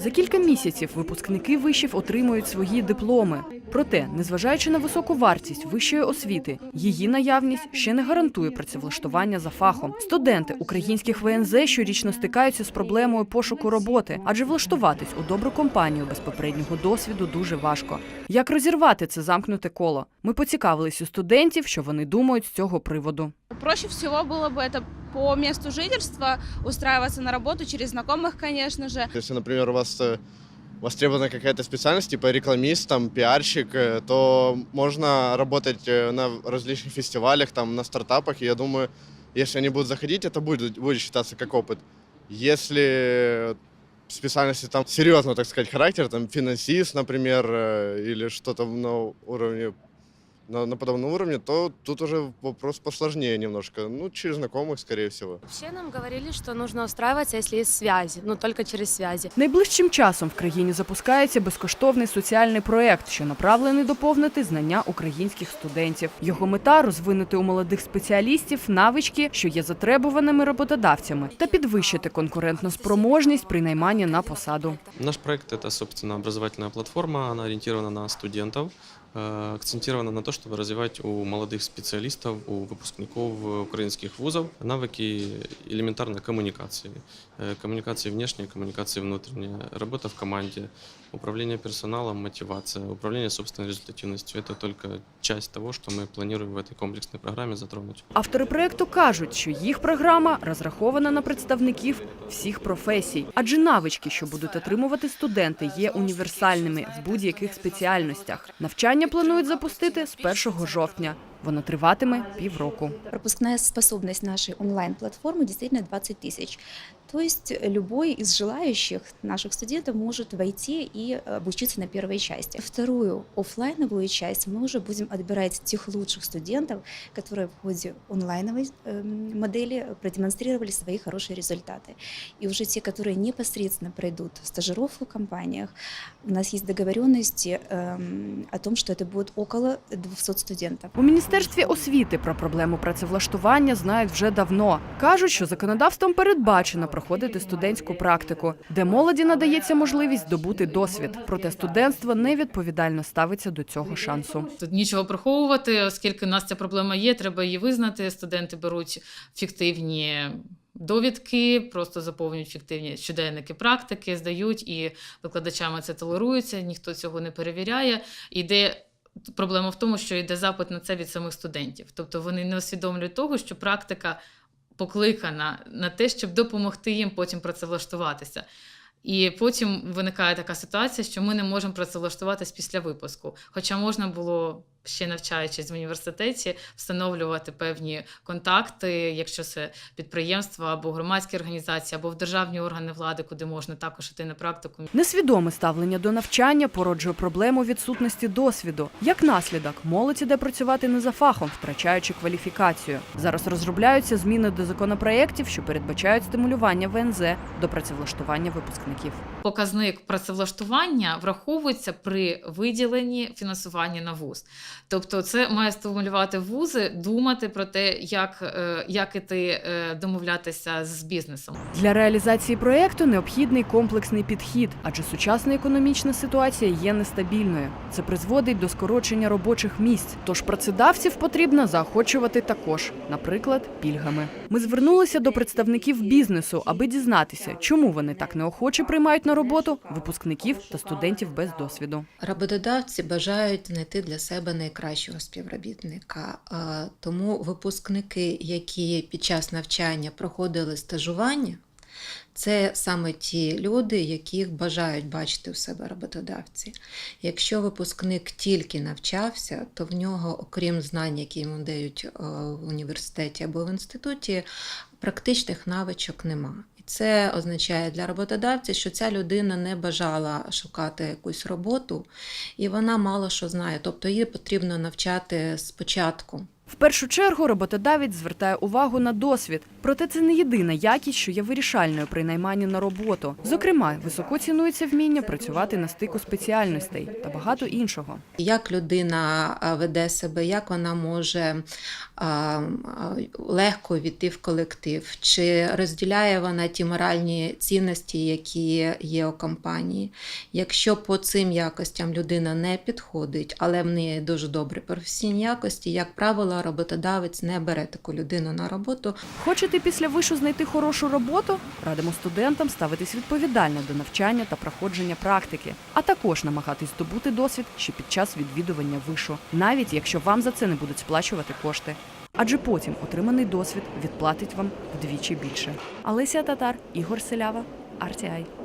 За кілька місяців випускники вишів отримують свої дипломи. Проте, незважаючи на високу вартість вищої освіти, її наявність ще не гарантує працевлаштування за фахом. Студенти українських ВНЗ щорічно стикаються з проблемою пошуку роботи, адже влаштуватись у добру компанію без попереднього досвіду дуже важко. Як розірвати це замкнуте коло? Ми поцікавились у студентів, що вони думають з цього приводу. Проще всего было бы это по месту жительства устраиваться на работу через знакомых, конечно же. Если, например, у вас э, востребована какая-то специальность, типа рекламист, там, пиарщик, э, то можно работать э, на различных фестивалях, там, на стартапах. И я думаю, если они будут заходить, это будет, будет считаться как опыт. Если специальности там серьезного, так сказать, характера, там, финансист, например, или что-то на уровне на, на подобном уровне, то тут уже вопрос посложнее немножко. Ну, через знакомых, скорее всего. Вообще нам говорили, что нужно устраиваться, если есть связи, ну только через связи. Найближчим часом в країні запускається безкоштовний соціальний проєкт, що направлений доповнити знання українських студентів. Його мета розвинути у молодих спеціалістів навички, що є затребуваними роботодавцями, та підвищити конкурентну спроможність при найманні на посаду. Наш проект – это, собственно, образовательная платформа. Она ориентирована на студентов, э, акцентирована на то, чтобы развивать у молодых специалистов, у выпускников э, украинских вузов навыки элементарной коммуникации. Э, Коммуникации внешней, коммуникации внутренней, работа в команде, управление персоналом, мотивация, управление собственной результативностью. Это только часть того, что мы планируем в этой комплексной программе затронуть. Автори проєкту кажуть, що їх програма розрахована на представників всіх професій, адже навички, що будуть отримувати студенти, є універсальними в будь-яких спеціальностях. Навчання планують запустити з 1 жовтня. Воно триватиме півроку. Пропускна способність нашої онлайн платформи дійсно 20 тысяч. То есть любой из желающих наших студентов может войти и обучиться на первой части. Вторую оффлайновую часть мы уже будем отбирать тех лучших студентов, которые в ходе онлайновой эм, модели продемонстрировали свои хорошие результаты. И уже те, которые непосредственно пройдут стажировку в компаниях, у нас есть договоренности эм, о том, что это будет около 200 студентов. У міністерстві освіти про проблему працевлаштування знають вже давно. кажуть, що законодавством передбачено проходити студентську практику, де молоді надається можливість здобути досвід. Проте студентство невідповідально ставиться до цього шансу. Тут нічого приховувати, оскільки у нас ця проблема є, треба її визнати. Студенти беруть фіктивні. Довідки просто заповнюють фіктивні щоденники практики, здають, і викладачами це толерується, ніхто цього не перевіряє. Іде проблема в тому, що йде запит на це від самих студентів. Тобто вони не усвідомлюють того, що практика покликана на те, щоб допомогти їм потім працевлаштуватися. І потім виникає така ситуація, що ми не можемо працевлаштуватись після випуску. Хоча можна було ще навчаючись в університеті, встановлювати певні контакти, якщо це підприємства або громадські організації, або в державні органи влади, куди можна також іти на практику. Несвідоме ставлення до навчання породжує проблему відсутності досвіду. Як наслідок, молодь іде працювати не за фахом, втрачаючи кваліфікацію. Зараз розробляються зміни до законопроєктів, що передбачають стимулювання ВНЗ до працевлаштування випускників. Показник працевлаштування враховується при виділенні фінансування на вуз. Тобто, це має стимулювати вузи думати про те, як, е, як іти е, домовлятися з бізнесом. Для реалізації проєкту необхідний комплексний підхід, адже сучасна економічна ситуація є нестабільною. Це призводить до скорочення робочих місць. Тож працедавців потрібно заохочувати також, наприклад, пільгами. Ми звернулися до представників бізнесу, аби дізнатися, чому вони так неохоче приймають на роботу випускників та студентів без досвіду. Роботодавці бажають знайти для себе найкращого співробітника. Тому випускники, які під час навчання проходили стажування, це саме ті люди, яких бажають бачити у себе роботодавці. Якщо випускник тільки навчався, то в нього, окрім знань, які йому дають е, в університеті або в інституті, практичних навичок нема. Це означає для роботодавця, що ця людина не бажала шукати якусь роботу, і вона мало що знає. Тобто її потрібно навчати спочатку. В першу чергу роботодавець звертає увагу на досвід, проте це не єдина якість, що є вирішальною при найманні на роботу. Зокрема, високо цінується вміння працювати на стику спеціальностей та багато іншого. Як людина веде себе, як вона може легко війти в колектив, чи розділяє вона ті моральні цінності, які є у компанії. Якщо по цим якостям людина не підходить, але в неї дуже добрі професійні якості, як правило, роботодавець не бере таку людину на роботу, Хочете після вишу знайти хорошу роботу? Радимо студентам ставитись відповідально до навчання та проходження практики, а також намагатись здобути досвід ще під час відвідування вишу, навіть якщо вам за це не будуть сплачувати кошти. Адже потім отриманий досвід відплатить вам вдвічі більше. Алесія Татар, Ігор Селява, RTI.